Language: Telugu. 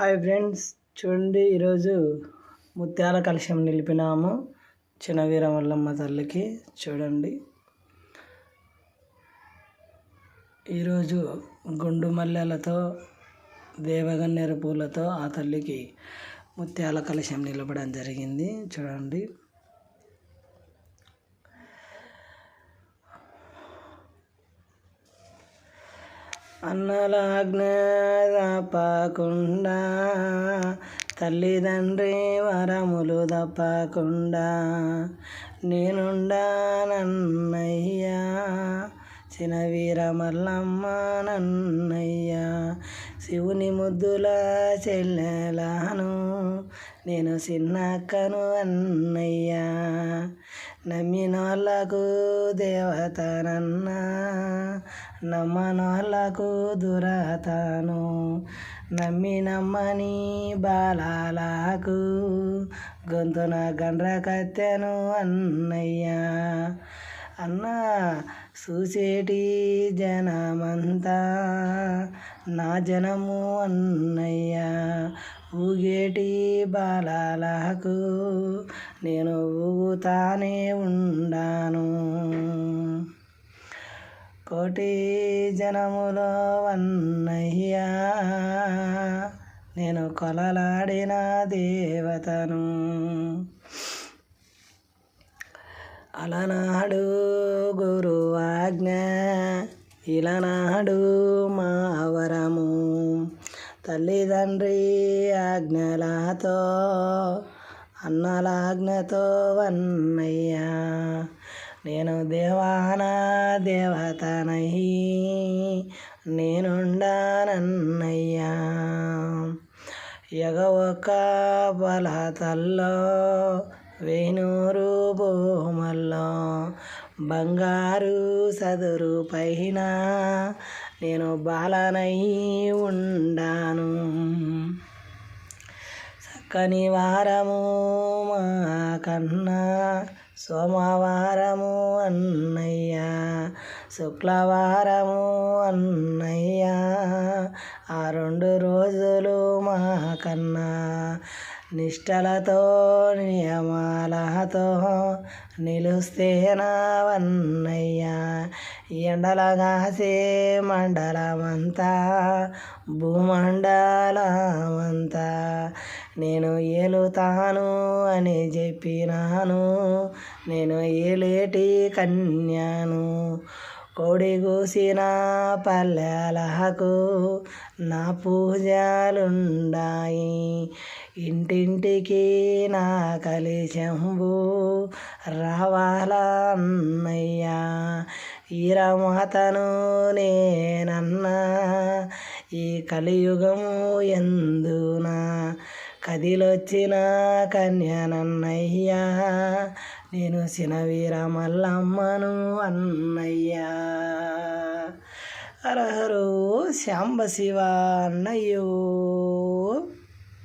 Hi friends. చూడండి ఈరోజు ముత్యాల కలశం నిలిపినాము చిన్న వీరమల్లమ్మ తల్లికి. చూడండి. ఈరోజు గుండు మల్లెలతో దేవగన్నేరు పూలతో ఆ తల్లికి ముత్యాల కలశం నిలపడం జరిగింది. చూడండి. అన్నలాజ్ఞ తప్పకుండా తల్లిదండ్రి వరములు తప్పకుండా నేనుండానన్నయ్యా చినవీర మల్లమ్మ నన్నయ్యా శివుని ముద్దుల చెల్లెలాను నేను చిన్నక్కను అన్నయ్యా నమ్మినోళ్ళకు దేవతనన్నా నమ్మనోళ్ళకు దురతను నమ్మి నమ్మని బాలాలకు గొంతున గండ్ర కత్తెను అన్నయ్యా. అన్న చూసేటి జనమంతా నా జనము అన్నయ్యా. ఊగేటి బాలాలకు నేను ఊగుతానే ఉండాను. కోటి జనములో వన్నయ్యా నేను కొలలాడిన దేవతను. అలనాడు గురువాజ్ఞ ఇలనాడు మావరము. తల్లిదండ్రి ఆజ్ఞలతో అన్నలాజ్ఞతో వన్నయ్యా. నేను దేవాన దేవతనై నేనుండానన్నయ్యా. ఎగవక బలతల్లో వేణూరు భూమల్లో బంగారు సదురు పైన నేను బాలనై ఉండాను. చక్కని వారము మా కన్నా సోమవారము అన్నయ్య శుక్రవారము అన్నయ్య ఆ రెండు రోజులు మా కన్నా నిష్టలతో నియమాలతో నిలుస్తేనవన్నయ్యా ఎండలగాసే మండలమంతా భూమండలమంతా నేను ఏలుతాను అని చెప్పినాను. నేను ఏలేటి కన్యాను కోడి కూసిన పల్లెలకు నా పూజలుండాయి. ఇంటింటికి నా కలిశంబు రావాలన్నయ్యా ఈరమాతను నేనన్నా. ఈ కలియుగము ఎందునా? కదిలొచ్చిన కన్యానన్నయ్యా నేను సినవీర మల్లమ్మను అన్నయ్యా. అరహరు శాంబ శివ అన్నయ్యో.